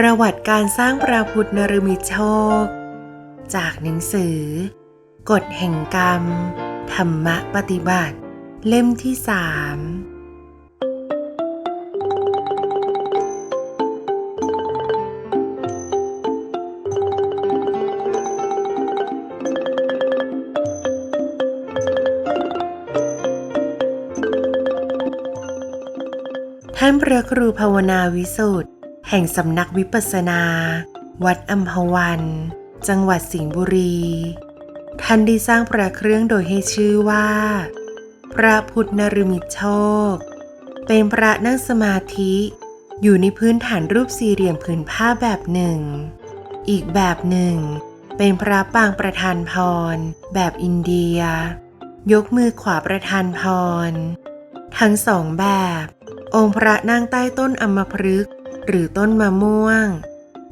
ประวัติการสร้างพระพุทธนรมิโชค จากหนังสือ กฎแห่งกรรม ธรรมปฏิบัติ เล่มที่สามท่านพระครูภาวนาวิสุทธ์ ห่งสำนักวิปัสนา วัดอัมพวัน จังหวัดสิงห์บุรี ท่านได้สร้างพระเครื่องโดยให้ชื่อว่า พระพุทธนรมิตโชค เป็นพระนั่งสมาธิ อยู่ในพื้นฐานรูปสี่เหลี่ยมผืนผ้าแบบหนึ่ง อีกแบบหนึ่ง เป็นพระปางประธานพร แบบอินเดีย ยกมือขวาประธานพร ทั้งสองแบบ องค์พระนั่งใต้ต้นอัมพฤกษ หรือต้นมะม่วง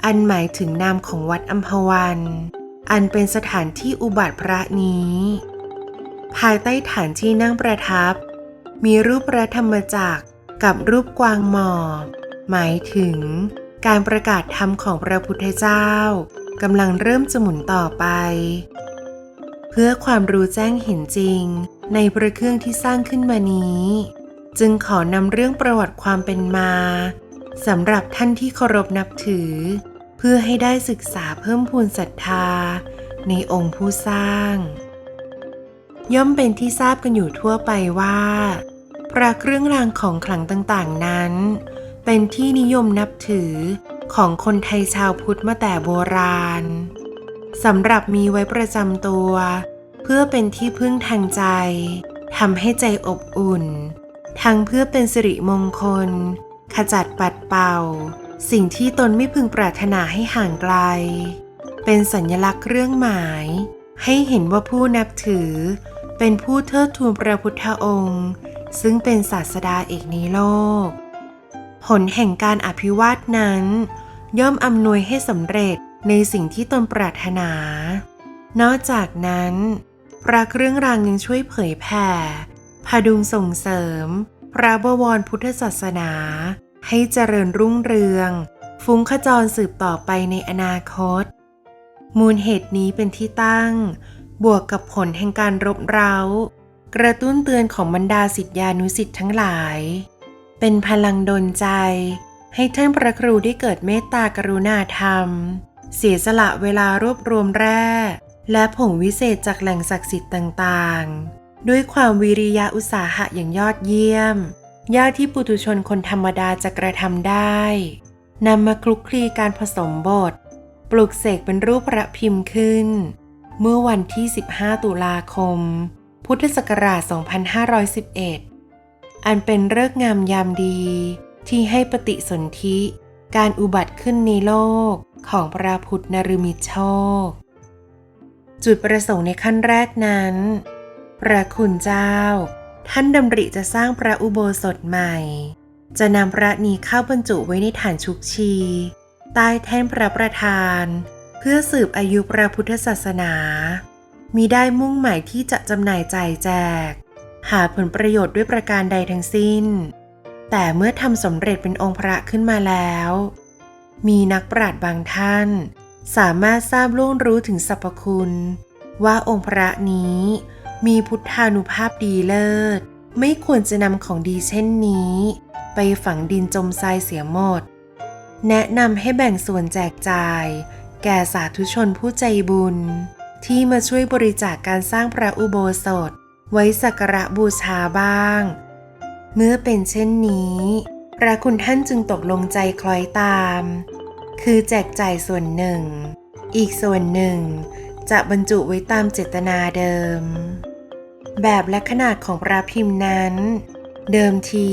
อันหมายถึงนามของวัดอัมพวัน อันเป็นสถานที่อุบัติพระนี้ ภายใต้ฐานที่นั่งประทับ มีรูปพระธรรมจักรกับรูปกวางหมอบ หมายถึงการประกาศธรรมของพระพุทธเจ้ากำลังเริ่มจะหมุนต่อไป เพื่อความรู้แจ้งเห็นจริงในพระเครื่องที่สร้างขึ้นมานี้ จึงขอนำเรื่องประวัติความเป็นมา สำหรับท่านที่เคารพนับถือ เพื่อให้ได้ศึกษาเพิ่มพูนศรัทธา ในองค์ผู้สร้าง ย่อมเป็นที่ทราบกันอยู่ทั่วไปว่า พระเครื่องรางของขลังต่างๆนั้น เป็นที่นิยมนับถือของคนไทยชาวพุทธมาแต่โบราณสำหรับมีไว้ประจำตัว เพื่อเป็นที่พึ่งทางใจทำให้ใจอบอุ่น ทั้งเพื่อเป็นสิริมงคล ขจัดปัดเป่า สิ่งที่ตนไม่พึงปรารถนาให้ห่างไกล เป็นสัญลักษณ์เรื่องหมาย ให้เห็นว่าผู้นับถือ เป็นผู้เทิดทูนพระพุทธองค์ ซึ่งเป็นศาสดาเอกในโลก ผลแห่งการอภิวาทนั้น ย่อมอำนวยให้สำเร็จในสิ่งที่ตนปรารถนา นอกจากนั้นพระเครื่องรางยังช่วยเผยแผ่พาดุงส่งเสริม พระบวรพุทธศาสนา ให้เจริญรุ่งเรือง ฟุ้งขจรสืบต่อไปในอนาคต มูลเหตุนี้เป็นที่ตั้ง บวกกับผลแห่งการรบเร้า กระตุ้นเตือนของบรรดาสิทธิานุสิทธ์ทั้งหลาย เป็นพลังดลใจ ให้ท่านพระครูได้เกิดเมตตากรุณาธรรม เสียสละเวลารวบรวมแร่ และผงวิเศษจากแหล่งศักดิ์สิทธิ์ต่างๆ ด้วยความวิริยะอุตสาหะอย่างยอดเยี่ยม ยากที่ปุถุชนคนธรรมดาจะกระทำได้นำมาคลุกคลีการผสมบท ปลุกเสกเป็นรูปพระพิมพ์ขึ้น เมื่อวันที่ 15 ตุลาคม พุทธศักราช 2511 อันเป็นเลิกงามยามดีที่ให้ปฏิสนธิการอุบัติขึ้นในโลกของพระพุทธนรมิตโชค จุดประสงค์ในขั้นแรกนั้น พระคุณเจ้า ท่านดำริจะสร้างพระอุโบสถใหม่ จะนำพระนี้เข้าบรรจุไว้ในฐานชุกชี ใต้แท่นพระประธาน เพื่อสืบอายุพระพุทธศาสนามีได้มุ่งหมายที่จะจำหน่ายจ่ายแจก หาผลประโยชน์ด้วยประการใดทั้งสิ้น แต่เมื่อทำสำเร็จเป็นองค์พระขึ้นมาแล้ว มีนักปราชญ์บางท่าน สามารถทราบล่วงรู้ถึงสรรพคุณ ว่าองค์พระนี้ มีพุทธานุภาพดีเลิศ ไม่ควรจะนำของดีเช่นนี้ ไปฝังดินจมทรายเสียหมด แนะนำให้แบ่งส่วนแจกจ่าย แก่สาธุชนผู้ใจบุญ ที่มาช่วยบริจาคการสร้างพระอุโบสถ ไว้สักการะบูชาบ้าง เมื่อเป็นเช่นนี้ พระคุณท่านจึงตกลงใจคล้อยตาม คือแจกจ่ายส่วนหนึ่ง อีกส่วนหนึ่งจะบรรจุไว้ตามเจตนาเดิม แบบและขนาดของพระพิมพ์นั้น เดิมที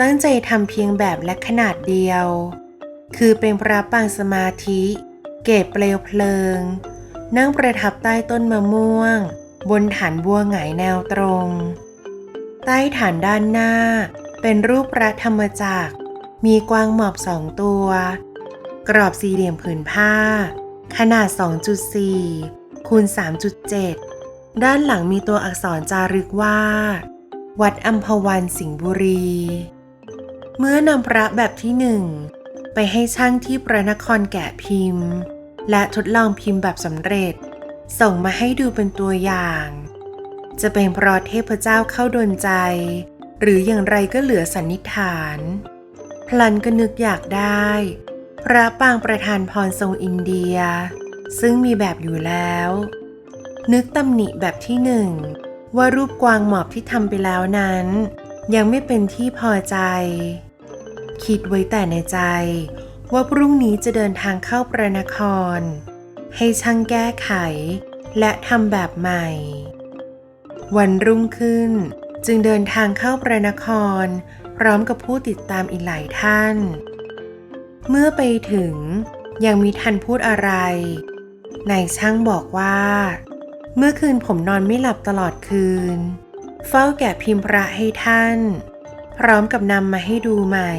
ตั้งใจทำเพียงแบบและขนาดเดียว คือเป็นพระปางสมาธิ เกศเปลวเพลิง นั่งประทับใต้ต้นมะม่วง บนฐานบัวหงายแนวตรง ใต้ฐานด้านหน้า เป็นรูปพระธรรมจักร มีกวางหมอบสองตัว กรอบสี่เหลี่ยมผืนผ้า ขนาด 2.4คูณ3.7 ด้านหลังมีตัวอักษรจารึกว่า วัดอัมพวันสิงห์บุรี เมื่อนำพระแบบที่หนึ่งไปให้ช่างที่พระนครแกะพิมพ์ และทดลองพิมพ์แบบสำเร็จ ส่งมาให้ดูเป็นตัวอย่าง จะเป็นเพราะเทพเจ้าเข้าดนใจ หรืออย่างไรก็เหลือสันนิษฐาน พลันก็นึกอยากได้ พระปางประธานพรทรงอินเดีย ซึ่งมีแบบอยู่แล้ว นึกตำหนิแบบที่หนึ่งว่ารูปกวางหมอบที่ทำไปแล้วนั้น ยังไม่เป็นที่พอใจ คิดไว้แต่ในใจ ว่าพรุ่งนี้จะเดินทางเข้าประนคร ให้ช่างแก้ไข และทำแบบใหม่ วันรุ่งขึ้นจึงเดินทางเข้าประนคร พร้อมกับผู้ติดตามอีกหลายท่าน เมื่อไปถึงยังมีทันพูดอะไรนายช่างบอกว่า เมื่อคืนผมนอนไม่หลับตลอดคืน เฝ้าแกะพิมพ์พระให้ท่าน พร้อมกับนำมาให้ดูใหม่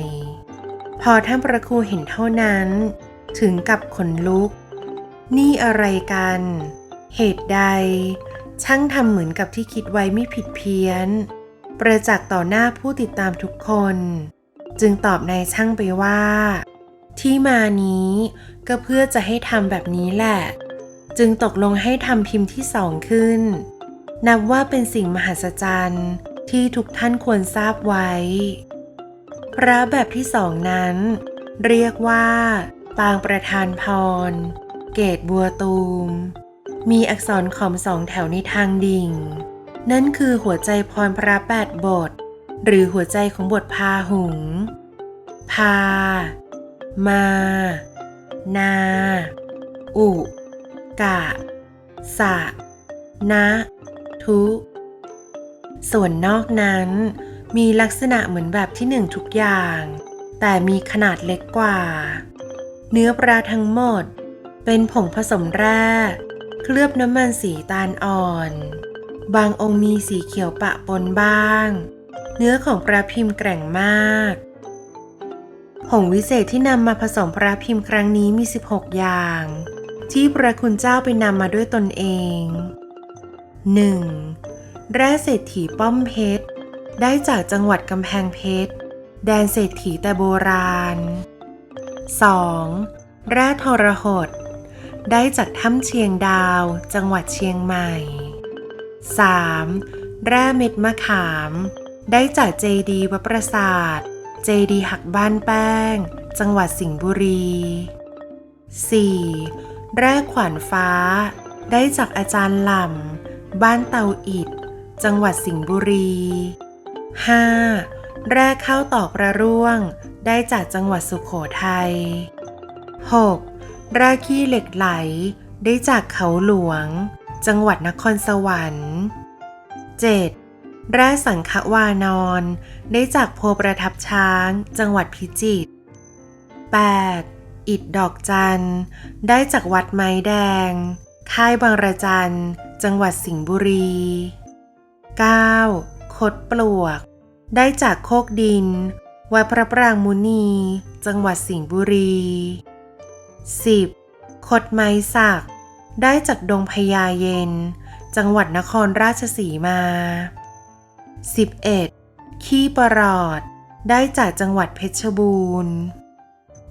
พอท่านพระครูเห็นเท่านั้น ถึงกับขนลุก นี่อะไรกัน เหตุใด ช่างทำเหมือนกับที่คิดไว้ไม่ผิดเพี้ยน ประจักษ์ต่อหน้าผู้ติดตามทุกคน จึงตอบนายช่างไปว่า ที่มานี้ก็เพื่อจะให้ทำแบบนี้แหละ จึงตกลงให้ทำพิมพ์ที่สองขึ้น นับว่าเป็นสิ่งมหัศจรรย์ที่ทุกท่านควรทราบไว้ พระแบบที่สองนั้น เรียกว่า ปางประธานพร เกตบัวตูม มีอักษรขอมสองแถวในทางดิ่ง นั่นคือหัวใจพรพระแปดบท หรือหัวใจของบทพาหุง พา มา นา อุ กะ สะ นะ ทุ ส่วนนอกนั้น มีลักษณะเหมือนแบบที่หนึ่งทุกอย่าง แต่มีขนาดเล็กกว่า เนื้อปลาทั้งหมด เป็นผงผสมแร่เคลือบน้ำมันสีตาลอ่อน บางองค์มีสีเขียวปะปนบ้าง เนื้อของปลาพิมพ์แกร่งมากผงวิเศษที่นำมาผสมพระพิมพ์ครั้งนี้มี 16 อย่าง ที่พระคุณเจ้าไปนำมาด้วยตนเอง 1. แร่เศรษฐีป้อมเพชร ได้จากจังหวัดกำแพงเพชร แดนเศรษฐีแต่โบราณ 2. แร่ทรหด ได้จากถ้ำเชียงดาว จังหวัดเชียงใหม่ 3. แร่เม็ดมะขาม ได้จากเจดีวัดประสาท เจดีหักบ้านแป้ง จังหวัดสิงห์บุรี 4. แร่ขวานฟ้า ได้จากอาจารย์หล่ำ บ้านเตาอิด จังหวัดสิงห์บุรี 5. แร่ข้าวตอกประร่วง ได้จากจังหวัดสุขโขทัย 6. แร่ขี้เหล็กไหล ได้จากเขาหลวง จังหวัดนครสวรรค์ 7. แร่สังขวานอน ได้จากโพประทับช้าง จังหวัดพิจิตร 8. อิดดอกจัน ได้จากวัดไม้แดง ค่ายบางระจัน จังหวัดสิงห์บุรี 9. คดปลวก ได้จากโคกดิน วัดพระปรางมุนี จังหวัดสิงห์บุรี 10. คดไม้สัก ได้จากดงพญาเย็น จังหวัดนครราชสีมา 11. ขี้ประหลอด ได้จากจังหวัดเพชรบูรณ์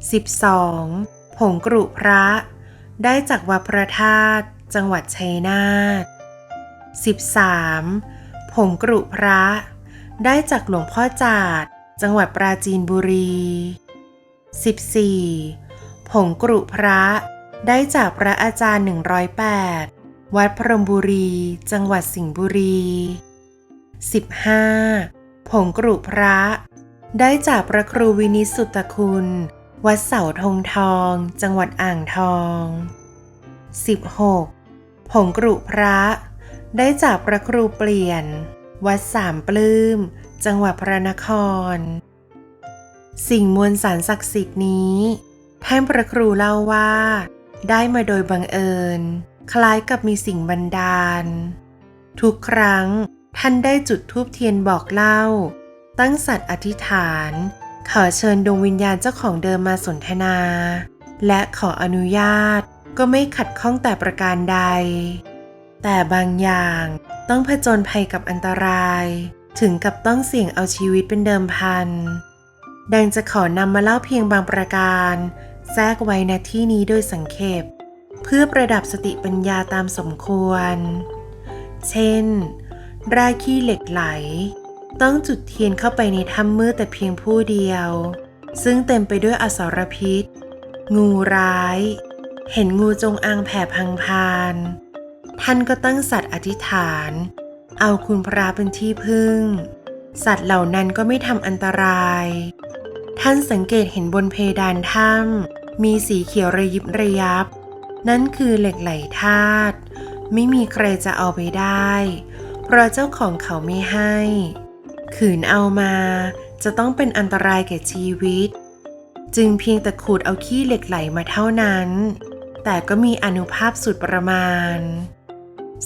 12. ผงกรุพระ ได้จากวัดพระธาตุจังหวัดชัยนาท 13. ผงกรุพระ ได้จากหลวงพ่อจาดจังหวัดปราจีนบุรี 14. ผงกรุพระ ได้จากพระอาจารย์ 108 วัดพรมบุรี จังหวัดสิงห์บุรี 15. ผงกรุพระ ได้จากพระครูวินิสุตคุณ วัดเสาธงทอง จังหวัดอ่างทอง 16. ผงกรุพระ ได้จากพระครูเปลี่ยน วัดสามปลื้ม จังหวัดพระนคร สิ่งมวลสารศักดิ์สิทธิ์นี้ท่านพระครูเล่าว่า ได้มาโดยบังเอิญ คล้ายกับมีสิ่งบันดาล ทุกครั้งท่านได้จุดธูปเทียนบอกเล่า ตั้งสัตว์อธิษฐาน ขอเชิญดวงวิญญาณเจ้าของเดิมมาสนทนา และขออนุญาตก็ไม่ขัดข้องแต่ประการใด แต่บางอย่างต้องผจญภัยกับอันตราย ถึงกับต้องเสี่ยงเอาชีวิตเป็นเดิมพัน ดังจะขอนำมาเล่าเพียงบางประการ แทรกไว้ณที่นี้โดยสังเขปเพื่อประดับสติปัญญาตามสมควร เช่น รากขี้เหล็กไหล ต้องจุดเทียนเข้าไปในถ้ำมืดแต่เพียงผู้เดียว ซึ่งเต็มไปด้วยอสรพิษ งูร้าย เห็นงูจงอางแผ่พังพาน ท่านก็ตั้งสัตว์อธิษฐาน เอาคุณพระเป็นที่พึ่ง สัตว์เหล่านั้นก็ไม่ทำอันตราย ท่านสังเกตเห็นบนเพดานถ้ำมีสีเขียวระยิบระยับ นั่นคือเหล็กไหลธาตุไม่มีใครจะเอาไปได้ เพราะเจ้าของเขาไม่ให้ ขืนเอามา จะต้องเป็นอันตรายแก่ชีวิต จึงเพียงแต่ขูดเอาขี้เหล็กไหลมาเท่านั้น แต่ก็มีอนุภาพสุดประมาณ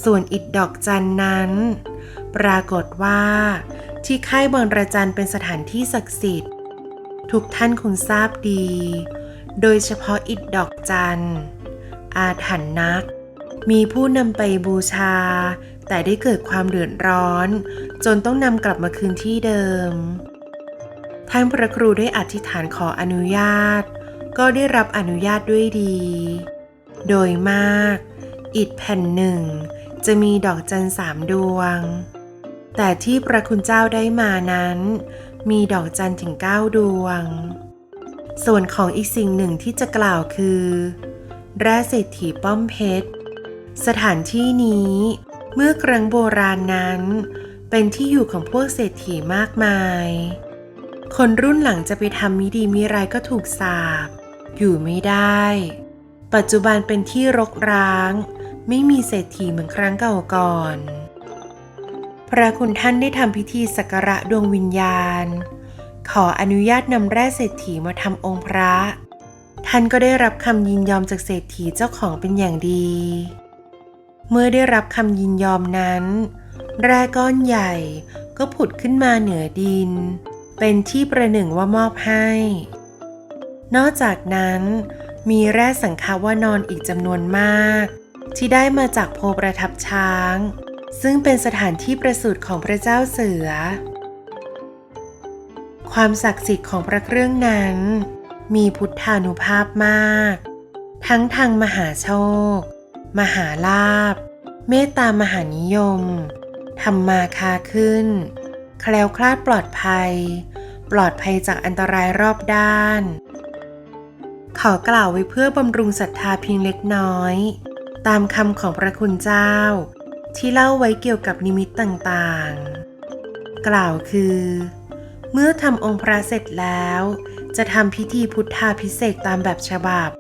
ส่วนอิดดอกจันนั้น ปรากฏว่า ที่ค่ายบางระจันเป็นสถานที่ศักดิ์สิทธิ์ ทุกท่านคงทราบดี โดยเฉพาะอิดดอกจันอาถรรพ์นัก มีผู้นำไปบูชา แต่ได้เกิดความเดือดร้อน จนต้องนำกลับมาคืนที่เดิม ท่านพระครูได้อธิษฐานขออนุญาต ก็ได้รับอนุญาตด้วยดี โดยมาก อิฐแผ่นหนึ่ง จะมีดอกจันสามดวง แต่ที่พระคุณเจ้าได้มานั้น มีดอกจันถึงเก้าดวง ส่วนของอีกสิ่งหนึ่งที่จะกล่าวคือแร่เศรษฐีป้อมเพชร สถานที่นี้ เมื่อครั้งโบราณนั้น เป็นที่อยู่ของพวกเศรษฐีมากมาย คนรุ่นหลังจะไปทำมิดีมิร้ายก็ถูกสาปอยู่ไม่ได้ ปัจจุบันเป็นที่รกร้าง ไม่มีเศรษฐีเหมือนครั้งเก่าก่อน พระคุณท่านได้ทำพิธีสักการะดวงวิญญาณ ขออนุญาตนำแร่เศรษฐีมาทำองค์พระ ท่านก็ได้รับคำยินยอมจากเศรษฐีเจ้าของเป็นอย่างดี เมื่อได้รับคำยินยอมนั้น แร่ก้อนใหญ่ก็ผุดขึ้นมาเหนือดิน เป็นที่ประหนึ่งว่ามอบให้ นอกจากนั้น มีแร่สังฆวานอนอีกจำนวนมาก ที่ได้มาจากโพประทับช้าง ซึ่งเป็นสถานที่ประสูติของพระเจ้าเสือ ความศักดิ์สิทธิ์ของพระเครื่องนั้น มีพุทธานุภาพมาก ทั้งทางมหาโชค มหาลาภเมตตามหานิยมทำมมาคาขึ้น แคล้วคลาดปลอดภัย ปลอดภัยจากอันตรายรอบด้าน ขอกล่าวไว้เพื่อบำรุงศรัทธาเพียงเล็กน้อย ตามคำของพระคุณเจ้า ที่เล่าไว้เกี่ยวกับนิมิตต่างๆ กล่าวคือ เมื่อทำองค์พระเสร็จแล้ว จะทำพิธีพุทธาพิเศษตามแบบฉบับ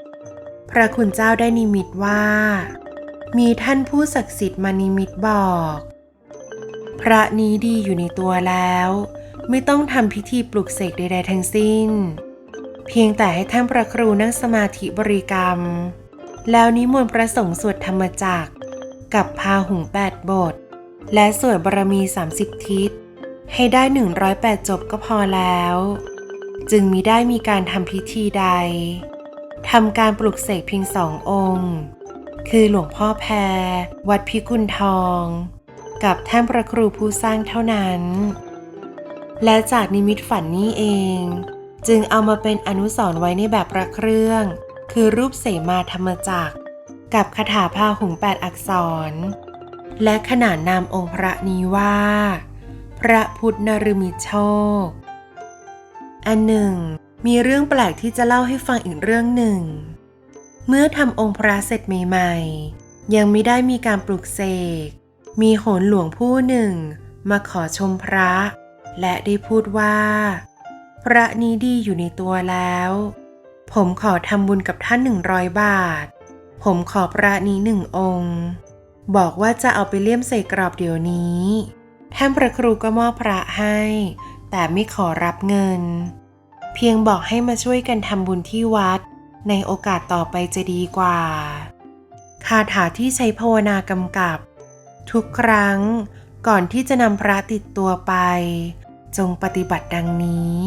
พระคุณเจ้าได้นิมิตว่า มีท่านผู้ศักดิ์สิทธิ์มานิมิตบอก พระนี้ดีอยู่ในตัวแล้ว ไม่ต้องทำพิธีปลุกเสกใดๆทั้งสิ้น เพียงแต่ให้ท่านพระครูนั่งสมาธิบริกรรม แล้วนิมนต์พระสงฆ์สวดธรรมจักรกับพาหุงแปดบท และสวดบารมี 30 ทิศ ให้ได้ 108 จบก็พอแล้ว จึงมิได้มีการทำพิธีใดทำการปลุกเสกเพียงสององค์ คือหลวงพ่อแพร วัดพิกุลทอง กับท่านพระครูผู้สร้างเท่านั้น และจากนิมิตฝันนี้เอง จึงเอามาเป็นอนุสรณ์ไว้ในแบบพระเครื่อง คือรูปเสมาธรรมจักร กับคาถาพาหุงแปดอักษร และขนานนามองค์พระนี้ว่า พระพุทธนรมิโชค อันหนึ่ง มีเรื่องแปลกที่จะเล่าให้ฟังอีกเรื่องหนึ่ง เมื่อทำองค์พระเสร็จใหม่ๆ ยังไม่ได้มีการปลุกเสก มีโหนหลวงผู้หนึ่ง มาขอชมพระ และได้พูดว่า พระนี้ดีอยู่ในตัวแล้ว ผมขอทำบุญกับท่านหนึ่งร้อยบาท ผมขอพระนี้หนึ่งองค์ บอกว่าจะเอาไปเลี่ยมใส่กรอบเดี๋ยวนี้ท่านพระครูก็มอบพระให้ แต่ไม่ขอรับเงิน เพียงบอกให้มาช่วยกันทำบุญที่วัด ในโอกาสต่อไปจะดีกว่า คาถาที่ใช้ภาวนากำกับ ทุกครั้งก่อนที่จะนำพระติดตัวไป จงปฏิบัติดังนี้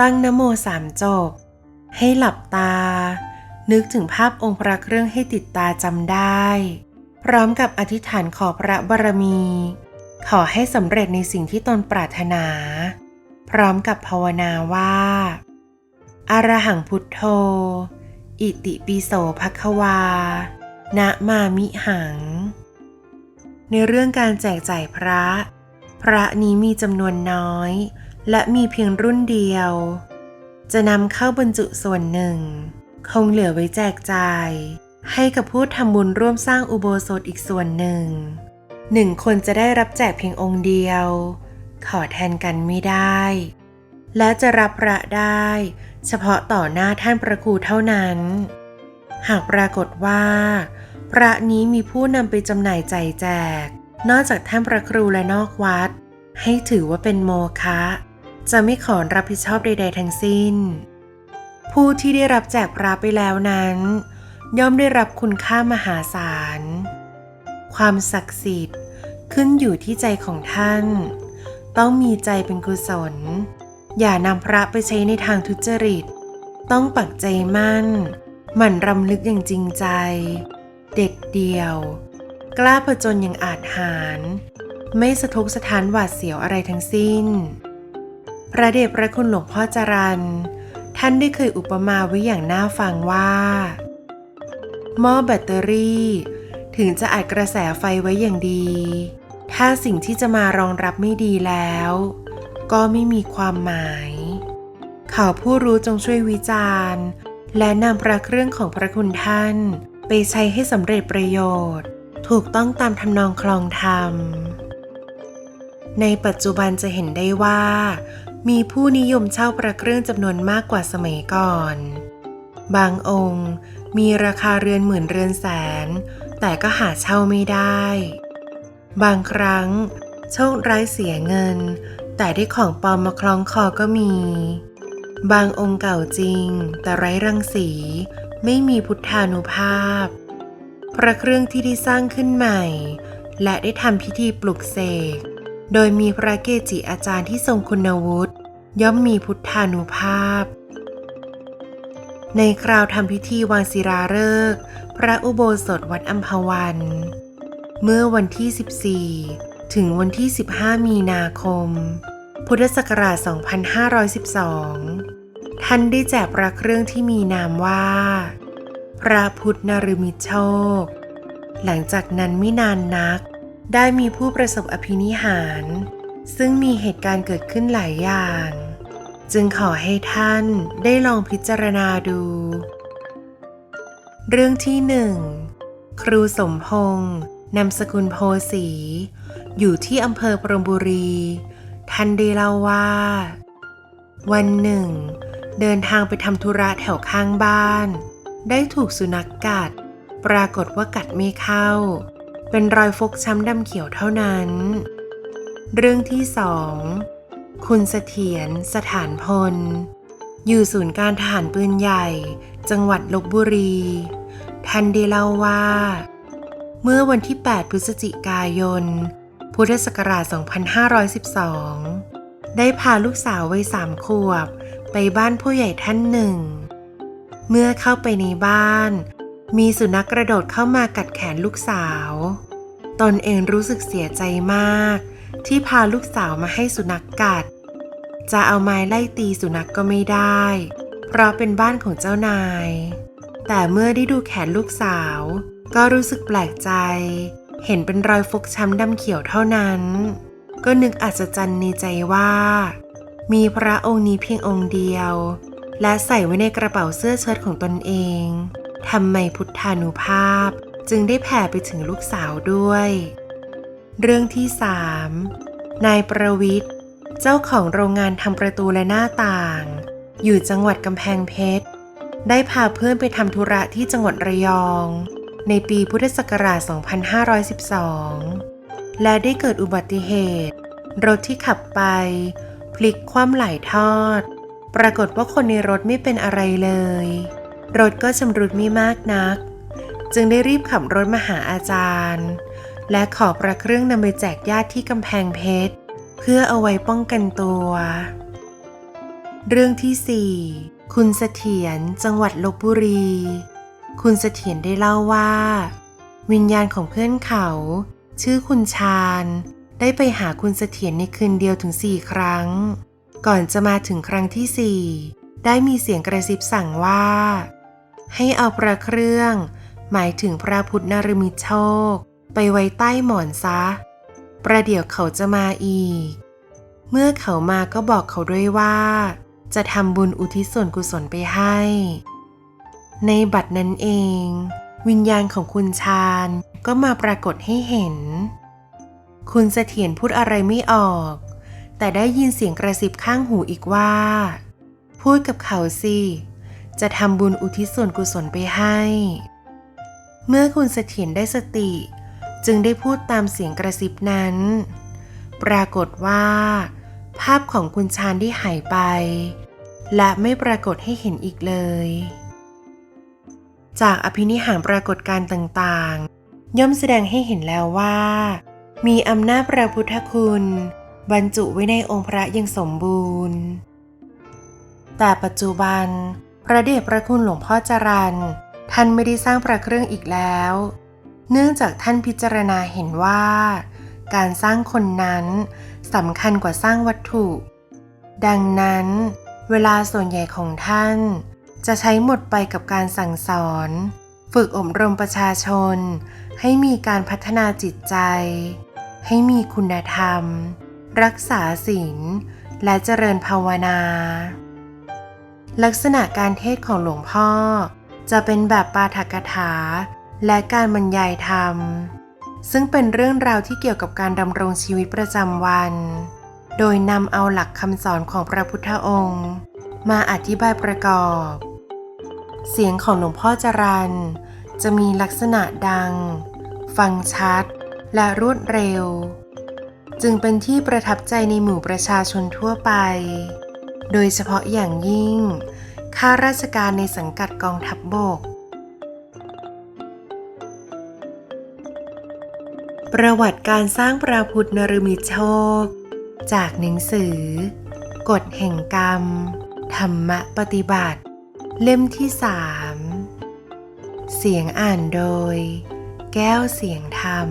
ตั้งนโมสามจบ ให้หลับตา นึกถึงภาพองค์พระเครื่องให้ติดตาจำได้ พร้อมกับอธิษฐานขอพระบารมี ขอให้สำเร็จในสิ่งที่ตนปรารถนา พร้อมกับภาวนาว่า อารหังพุทโธ อิติปิโสภควา นะมามิหัง ในเรื่องการแจกจ่ายพระ พระนี้มีจำนวนน้อย และมีเพียงรุ่นเดียว จะนำเข้าบรรจุส่วนหนึ่ง คงเหลือไว้แจกจ่าย ให้กับผู้ทำบุญร่วมสร้างอุโบสถอีกส่วนหนึ่ง หนึ่งคนจะได้รับแจกเพียงองค์เดียว ขอแทนกันไม่ได้ และจะรับพระได้ เฉพาะต่อหน้าท่านพระครูเท่านั้น หากปรากฏว่า พระนี้มีผู้นำไปจำหน่ายใจแจก นอกจากท่านพระครูและนอกวัด ให้ถือว่าเป็นโมฆะจะไม่ขอรับผิดชอบใด ๆ ทั้งสิ้น ผู้ที่ได้รับแจกพระไปแล้วนั้น ย่อมได้รับคุณค่ามหาศาล ความศักดิ์สิทธิ์ขึ้นอยู่ที่ใจของท่าน ต้องมีใจเป็นกุศล อย่านำพระไปใช้ในทางทุจริต ต้องปักใจมั่น หมั่นรำลึกอย่างจริงใจ เด็ดเดียว กล้าผจญอย่างอาจหาร ไม่สะทกสะท้านหวาดเสียวอะไรทั้งสิ้น พระเดชพระคุณหลวงพ่อจรันท่านได้เคยอุปมาไว้อย่างน่าฟังว่า หม้อแบตเตอรี่ ถึงจะอัดกระแสไฟไว้อย่างดี ถ้าสิ่งที่จะมารองรับไม่ดีแล้ว ก็ไม่มีความหมาย เขาผู้รู้จงช่วยวิจารณ์ และนำพระเครื่องของพระคุณท่าน ไปใช้ให้สำเร็จประโยชน์ ถูกต้องตามทำนองคลองธรรม ในปัจจุบันจะเห็นได้ว่า มีผู้นิยมเช่าพระเครื่องจำนวนมากกว่าสมัยก่อน บางองค์มีราคาเรือนหมื่นเรือนแสน แต่ก็หาเช่าไม่ได้ บางครั้งโชคร้ายเสียเงิน แต่ได้ของปลอมมาคล้องคอก็มี บางองค์เก่าจริง แต่ไร้รังสี ไม่มีพุทธานุภาพ พระเครื่องที่ได้สร้างขึ้นใหม่ และได้ทำพิธีปลุกเสก โดยมีพระเกจิอาจารย์ที่ทรงคุณวุฒิย่อมมีพุทธานุภาพ ในคราวทำพิธีวางศิลาฤกษ์พระอุโบสถวัดอัมพวัน เมื่อวันที่ 14 ถึงวันที่ 15 มีนาคม พุทธศักราช 2512 ท่านได้แจกพระเครื่องที่มีนามว่า พระพุทธนรมิตโชค หลังจากนั้นไม่นานนัก ได้มีผู้ประสบอภินิหาร ซึ่งมีเหตุการณ์เกิดขึ้นหลายอย่าง จึงขอให้ท่านได้ลองพิจารณาดู เรื่องที่หนึ่งครูสมพงษ์ นามสกุลโพสี อยู่ที่อำเภอปรมบุรี ท่านได้เล่าว่า วันหนึ่ง เดินทางไปทำธุระแถวข้างบ้าน ได้ถูกสุนัขกกัด ปรากฏว่ากัดไม่เข้า เป็นรอยฟกช้ำดำเขียวเท่านั้น เรื่องที่สองคุณเสถียรสถานพล อยู่ศูนย์การทหารปืนใหญ่ จังหวัดลบบุรี ท่านได้เล่าว่า เมื่อวันที่ 8 พฤศจิกายน พุทธศักราช 2512 ได้พาลูกสาววัยสามขวบ ไปบ้านผู้ใหญ่ท่านหนึ่ง เมื่อเข้าไปในบ้าน มีสุนัขกระโดดเข้ามากัดแขนลูกสาว ตนเองรู้สึกเสียใจมาก ที่พาลูกสาวมาให้สุนัขกกัด จะเอาไม้ไล่ตีสุนัขกก็ไม่ได้ เพราะเป็นบ้านของเจ้านาย แต่เมื่อได้ดูแขนลูกสาว ก็รู้สึกแปลกใจ เห็นเป็นรอยฟกช้ำดำเขียวเท่านั้น ก็นึกอัศจรรย์ในใจว่า มีพระองค์นี้เพียงองค์เดียว และใส่ไว้ในกระเป๋าเสื้อเชิ้ตของตนเองทำไมพุทธานุภาพจึงได้แผ่ไปถึงลูกสาวด้วย เรื่องที่สามนายประวิทย์เจ้าของโรงงานทำประตูและหน้าต่าง อยู่จังหวัดกำแพงเพชร ได้พาเพื่อนไปทำธุระที่จังหวัดระยอง ในปีพุทธศักราช 2512 และได้เกิดอุบัติเหตุ รถที่ขับไป พลิกคว่ำหลายทอด ปรากฏว่าคนในรถไม่เป็นอะไรเลย รถก็ชำรุดไม่มากนัก จึงได้รีบขับรถมาหาอาจารย์ และขอประเครื่องนำไปแจกญาติที่กำแพงเพชร เพื่อเอาไว้ป้องกันตัว เรื่องที่ 4 คุณเสถียรจังหวัดลบบุรี คุณเสถียรได้เล่าว่า วิญญาณของเพื่อนเขา ชื่อคุณชาญ ได้ไปหาคุณเสถียรในคืนเดียวถึงสี่ครั้ง ก่อนจะมาถึงครั้งที่สี่ได้มีเสียงกระซิบสั่งว่า ให้เอาพระเครื่อง หมายถึงพระพุทธนรมิตโชค ไปไว้ใต้หมอนซะ ประเดี๋ยวเขาจะมาอีก เมื่อเขามาก็บอกเขาด้วยว่า จะทำบุญอุทิศส่วนกุศลไปให้ ในบัดนั้นเอง วิญญาณของคุณชาญก็มาปรากฏให้เห็น คุณเสถียรพูดอะไรไม่ออก แต่ได้ยินเสียงกระซิบข้างหูอีกว่า พูดกับเขาสิ จะทำบุญอุทิศส่วนกุศลไปให้ เมื่อคุณเสถียรได้สติ จึงได้พูดตามเสียงกระซิบนั้น ปรากฏว่า ภาพของคุณชาญได้หายไป และไม่ปรากฏให้เห็นอีกเลย จากอภินิหารปรากฏการณ์ต่างๆ ย่อมแสดงให้เห็นแล้วว่า มีอำนาจพระพุทธคุณ บรรจุไว้ในองค์พระยังสมบูรณ์ แต่ปัจจุบัน พระเดชพระคุณหลวงพ่อจรันท่านไม่ได้สร้างพระเครื่องอีกแล้ว เนื่องจากท่านพิจารณาเห็นว่า การสร้างคนนั้นสำคัญกว่าสร้างวัตถุ ดังนั้น เวลาส่วนใหญ่ของท่าน จะใช้หมดไปกับการสั่งสอน ฝึกอบรมประชาชน ให้มีการพัฒนาจิตใจ ให้มีคุณธรรม รักษาศีลและเจริญภาวนา ลักษณะการเทศของหลวงพ่อ จะเป็นแบบปาฐกถา และการบรรยายธรรม ซึ่งเป็นเรื่องราวที่เกี่ยวกับการดำรงชีวิตประจำวัน โดยนำเอาหลักคำสอนของพระพุทธองค์ มาอธิบายประกอบ เสียงของหลวงพ่อจรันจะมีลักษณะดัง ฟังชัด และรวดเร็ว จึงเป็นที่ประทับใจในหมู่ประชาชนทั่วไป โดยเฉพาะอย่างยิ่ง ข้าราชการในสังกัดกองทัพบบก ประวัติการสร้างพระพุทธนรมิโชค จากหนังสือ กฎแห่งกรรม ธรรมปฏิบัติ เล่มที่สามเสียงอ่านโดย แก้วเสียงธรรม